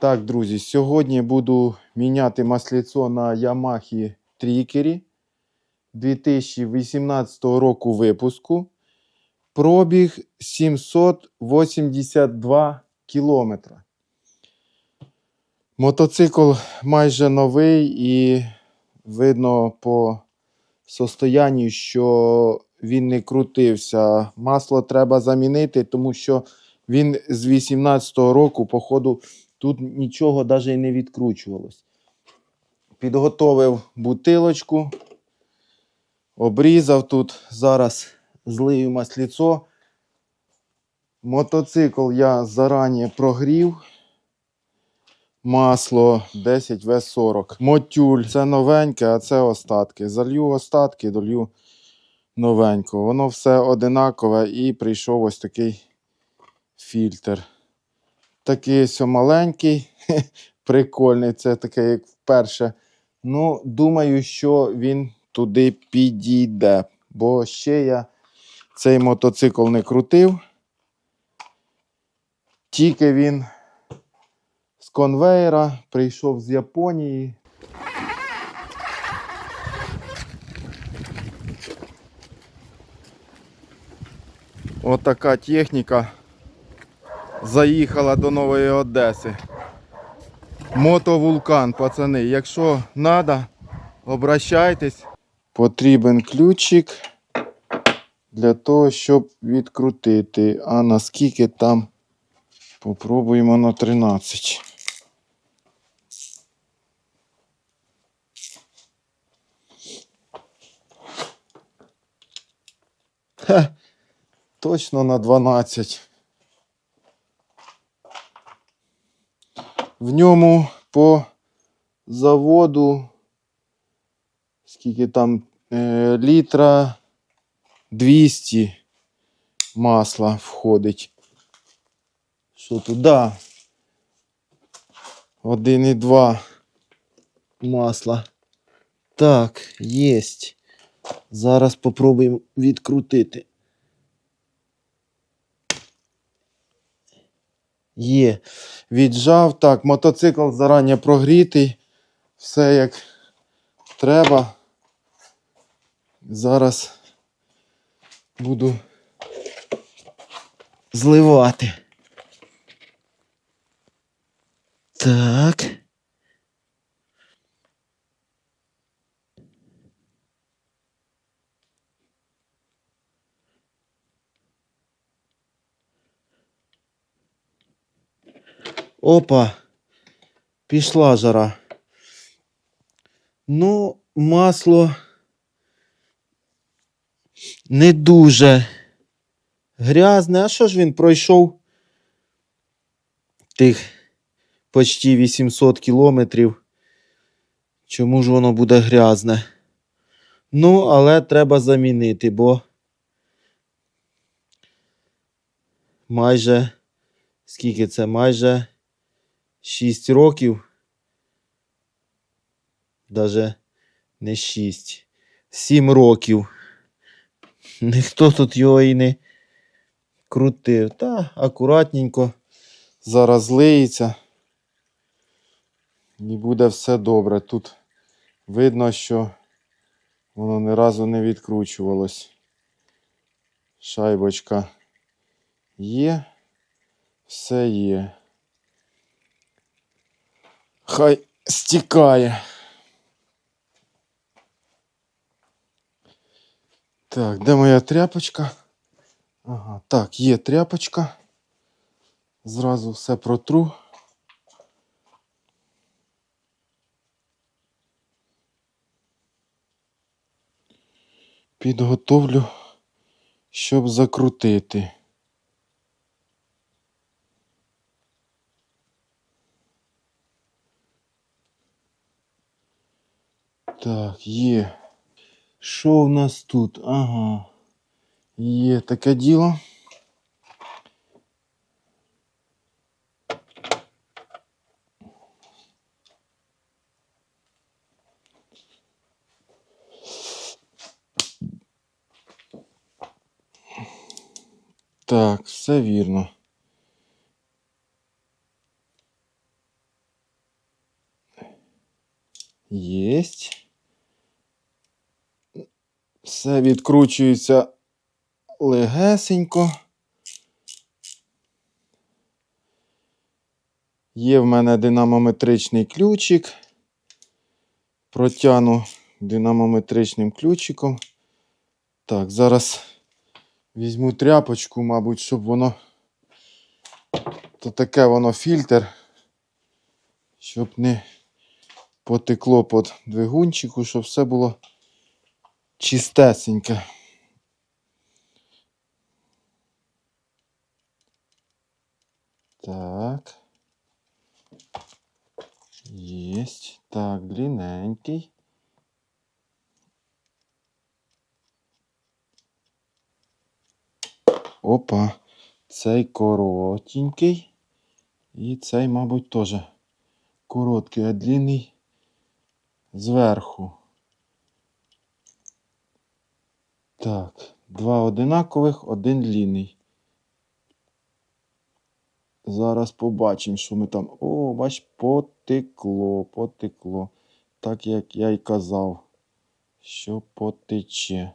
Так, друзі, сьогодні буду міняти масліцо на Yamaha Трікері 2018 року випуску. Пробіг 782 кілометра. Мотоцикл майже новий і видно по состоянню, що він не крутився. Масло треба замінити, тому що він з 18 року, походу, тут нічого навіть і не відкручувалось. Підготовив бутилочку, обрізав тут. Зараз злию масліцо. Мотоцикл я зарані прогрів. Масло 10 В40. Мотюль це новеньке, а це остатки. Залью остатки, долью новенько. Воно все одинакове і прийшов ось такий фільтр. Такий ось маленький, прикольний, це таке, як вперше. Ну, думаю, що він туди підійде. Бо ще я цей мотоцикл не крутив. Тільки він з конвейера прийшов з Японії. Отака техніка заїхала до Нової Одеси. Мотовулкан, пацани. Якщо треба, обращайтесь. Потрібен ключик для того, щоб відкрутити. А наскільки там попробуємо на 13. Хе, точно на 12. В ньому по заводу скільки там е, літра 200 масла входить. Що тут? Да. 1,2 масла. Так, єсть. Зараз попробуємо відкрутити. Є. Віджав. Так, мотоцикл зарані прогрітий. Все як треба. Зараз буду зливати. Так. Опа. Пішла жара. Ну, масло не дуже грязне. А що ж він пройшов тих почти 800 кілометрів? Чому ж воно буде грязне? Ну, але треба замінити, бо майже скільки це? Майже 6 років. Даже не 6. 7 років. Ніхто тут його і не крутив. Та акуратненько зараз злиється. І буде все добре. Тут видно, що воно ні разу не відкручувалось. Шайбочка є. Все є. Хай стікає. Так, де моя тряпочка? Ага, так, є тряпочка. Зразу все протру. Підготовлю, щоб закрутити. Так, є. Що в нас тут? Ага. Є таке діло. Так, все вірно. Все відкручується легесенько. Є в мене динамометричний ключик. Протягну динамометричним ключиком. Так, зараз візьму тряпочку, мабуть, щоб воно. То таке воно фільтр, щоб не потекло під двигунчику, щоб все було чистесеньке. Так. Єсть. Так, длинненький. Опа. Цей коротенький. І цей, мабуть, теж короткий, а длинний зверху. Так, два одинакових, один длинний. Зараз побачимо, що ми там. О, бач, потекло, потекло. Так як я й казав, що потече.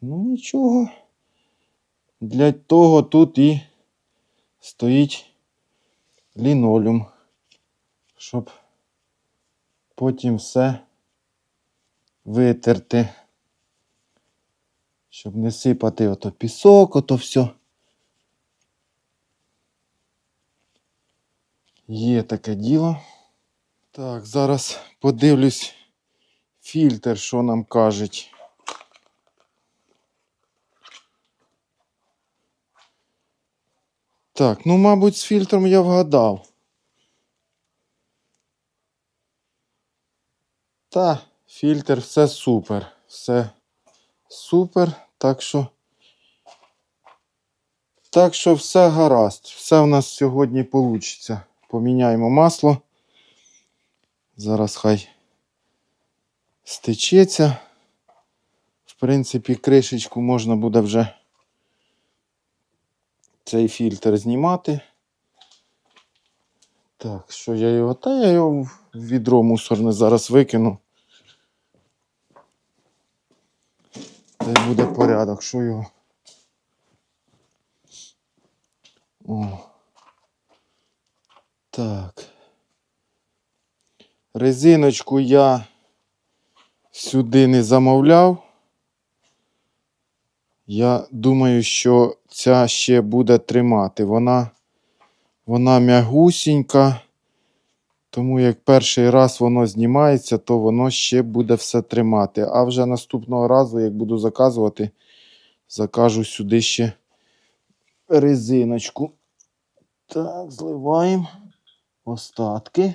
Ну нічого. Для того тут і стоїть лінолеум, щоб потім все витерти. Щоб не сипати ото пісок, ото все. Є таке діло. Так, зараз подивлюсь фільтр, що нам кажуть. Так, ну, мабуть, з фільтром я вгадав. Та, фільтр все супер. Все супер. Так що. Так що все гаразд. Все в нас сьогодні вийде. Поміняємо масло. Зараз хай стечеться. В принципі, кришечку можна буде вже цей фільтр знімати. Так, що я його? Та я його в відро мусорне зараз викину. Та буде порядок, що його. О. Так. Резиночку я сюди не замовляв. Я думаю, що ця ще буде тримати. Вона, вона м'ягусінька. Тому як перший раз воно знімається, то воно ще буде все тримати. А вже наступного разу, як буду заказувати, закажу сюди ще резиночку. Так, зливаємо остатки.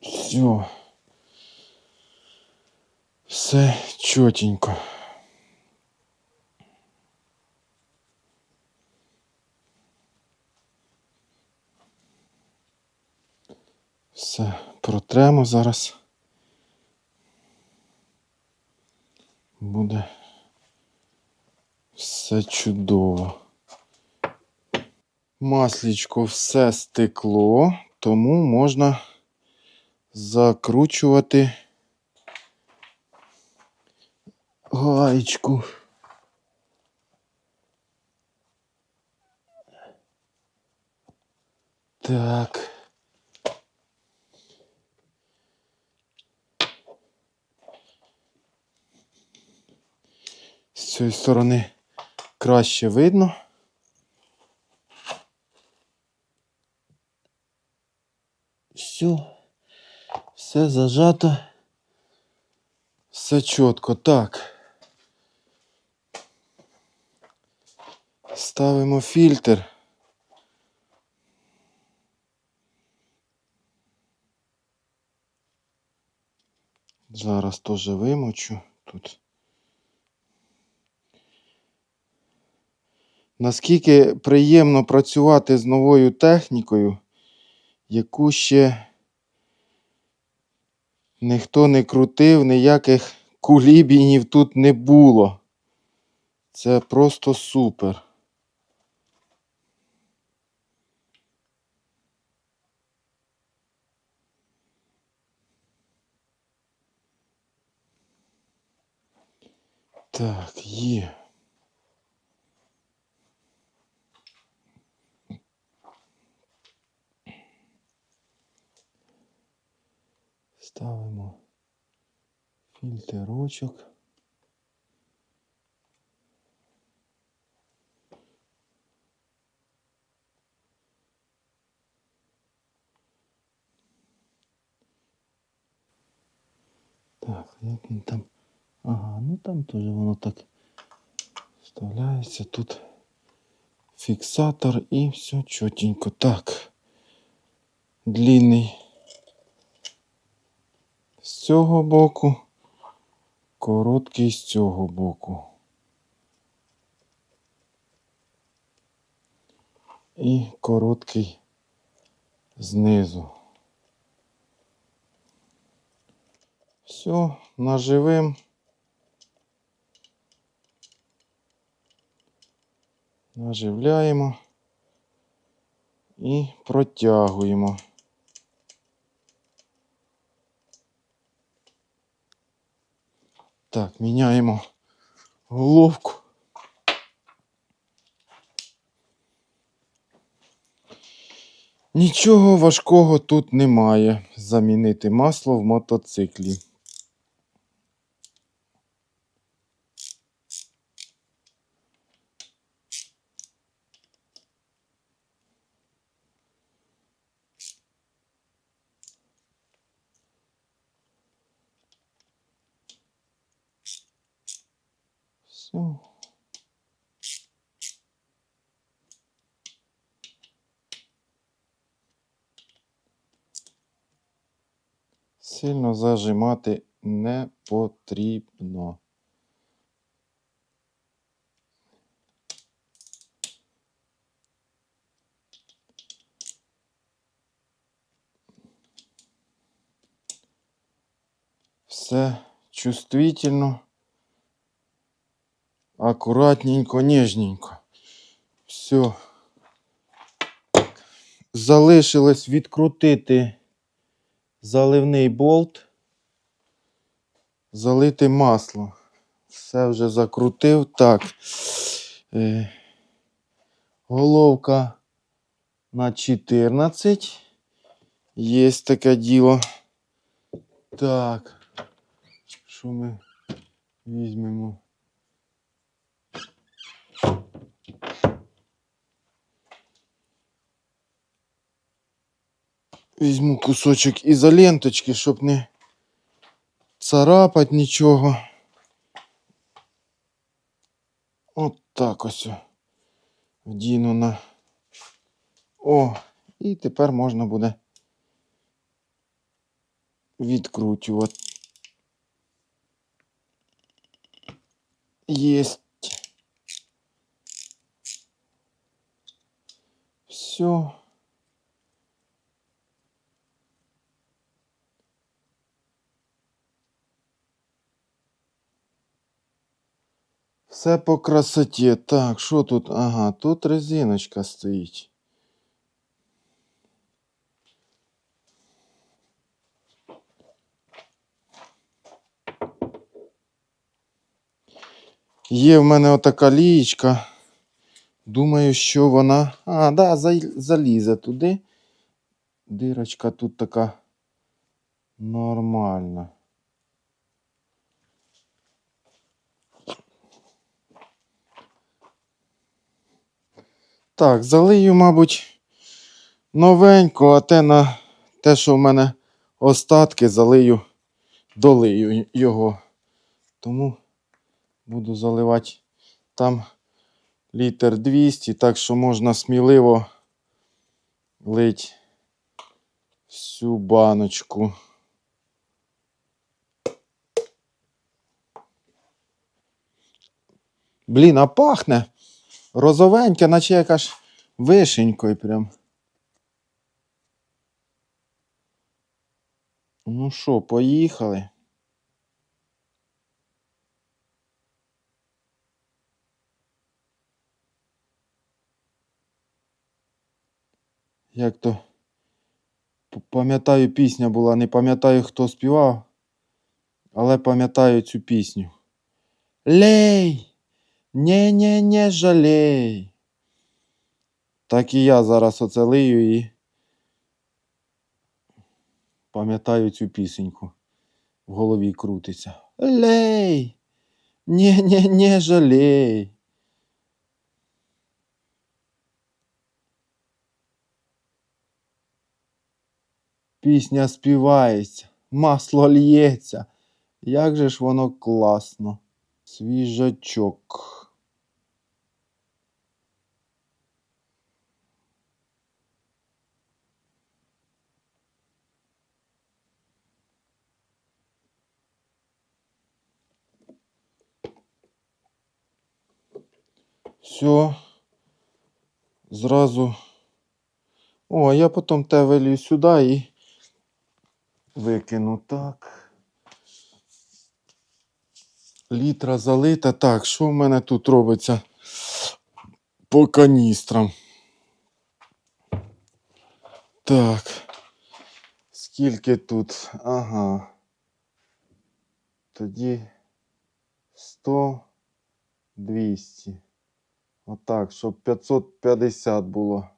Все. Все чотенько. Все, протремо зараз. Буде все чудово. Маслічко все стекло, тому можна закручувати гаєчку. Так. З цієї сторони краще видно. Все, все зажато. Все чітко. Так. Ставимо фільтр. Зараз теж вимочу тут. Наскільки приємно працювати з новою технікою, яку ще ніхто не крутив, ніяких кулібінів тут не було. Це просто супер. Так, є. Фільтрочок. Так, як він там. Ага, ну там теж воно так вставляється. Тут фіксатор і все чотенько. Так. Длинний з цього боку, короткий з цього боку. І короткий знизу. Все, наживим. Наживляємо і протягуємо. Так, міняємо головку. Нічого важкого тут немає. Замінити масло в мотоциклі. Все. Сильно зажимати не потрібно. Все чувствительно, акуратненько, нежненько. Все. Залишилось відкрутити заливний болт, залити масло. Все вже закрутив. Так. Е, головка на 14. Є таке діло. Так. Що ми візьмемо? Візьму кусочок ізоленточки, щоб не царапать нічого. От так ось. Вдіну на. О, і тепер можна буде відкручувати. Єсть. Все. Все по красоті. Так, що тут? Ага, тут резиночка стоїть. Є в мене отака лієчка. Думаю, що вона. А, да, залізе туди. Дирочка тут така нормальна. Так, залию, мабуть, новенько, а те на те, що в мене остатки, залию, долию його. Тому буду заливати там літр 200, так що можна сміливо лить всю баночку. Блін, а пахне розовеньке, наче якась вишенькою прям. Ну що, поїхали. Як то пам'ятаю, пісня була, не пам'ятаю, хто співав, але пам'ятаю цю пісню. Лей! Не-не-не жалей. Так і я зараз оце лию і пам'ятаю цю пісеньку. В голові крутиться. Лей! Не-не-не жалей. Пісня співається, масло лється. Як же ж воно класно. Свіжачок. Все. Зразу. О, я потім те вилью сюди і викину так. Літра залита. Так, що в мене тут робиться по каністрам? Так. Скільки тут? Ага. Тоді 100, 200. Отак, щоб 550 було.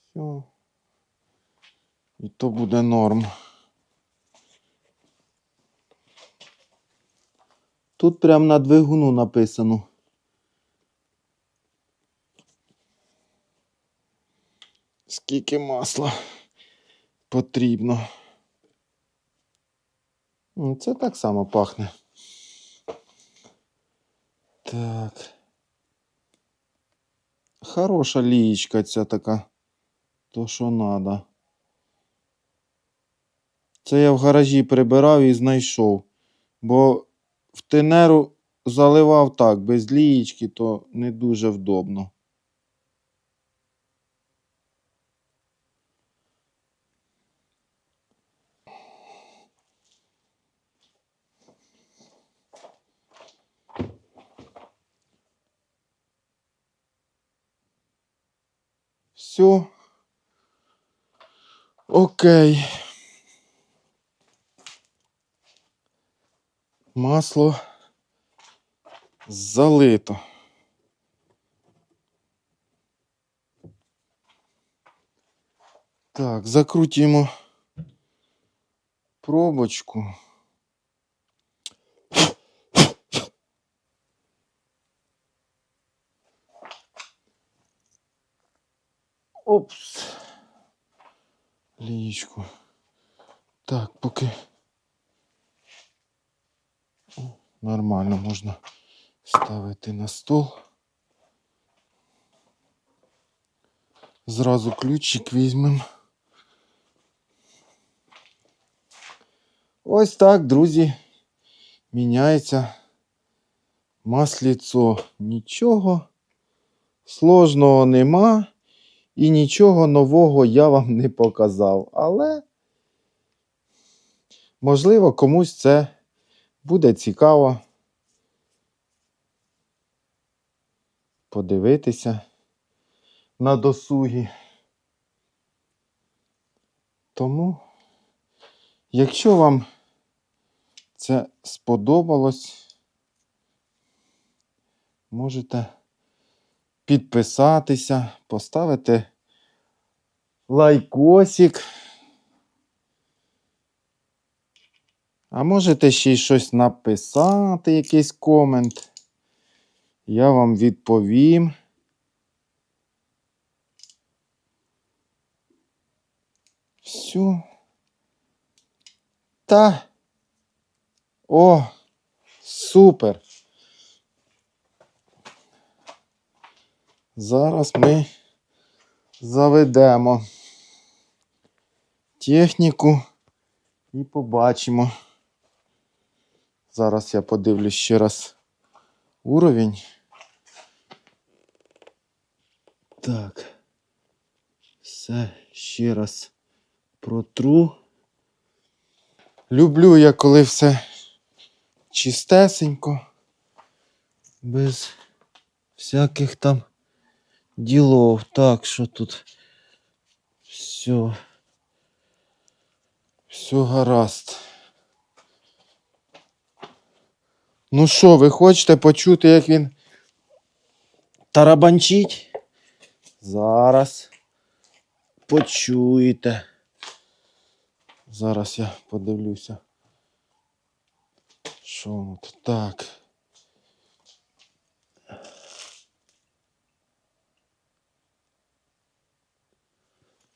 Все. І то буде норм. Тут прямо на двигуну написано. Скільки масла потрібно. Це так само пахне. Так. Хороша лієчка ця така. То, що надо. Це я в гаражі прибирав і знайшов. Бо в тенеру заливав так, без лієчки, то не дуже вдобно. Все. Окей. Масло залито. Так, закрутимо пробочку. Опс. Лієчку. Так, поки. Нормально можна ставити на стол. Зразу ключик візьмемо. Ось так, друзі, міняється масліцо. Нічого сложного нема і нічого нового я вам не показав. Але, можливо, комусь це буде цікаво подивитися на досугі. Тому, якщо вам це сподобалось, можете підписатися, поставити лайкосик. А можете ще й щось написати, якийсь комент. Я вам відповім. Все. Та. О, супер. Зараз ми заведемо техніку і побачимо. Зараз я подивлюсь ще раз уровень. Так. Все ще раз протру. Люблю я, коли все чистесенько, без всяких там ділов. Так, що тут все. Все гаразд. Ну що, ви хочете почути, як він тарабанчить? Зараз почуєте. Зараз я подивлюся. Що тут так?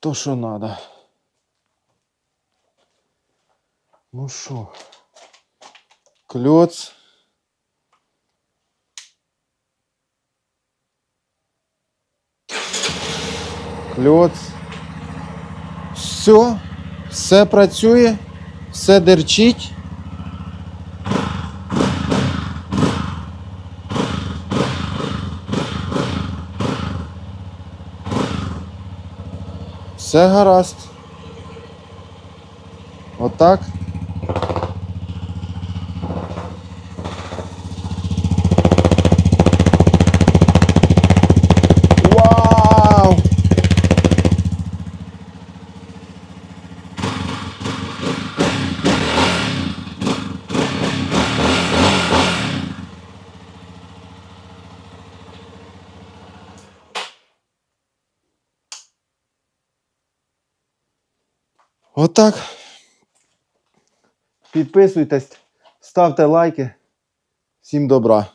То, що надо. Ну що? Кльоц. Кльоц. Все. Все працює. Все дерчить. Все гаразд. Отак. Вау! Отак. Підписуйтесь, ставте лайки. Всім добра.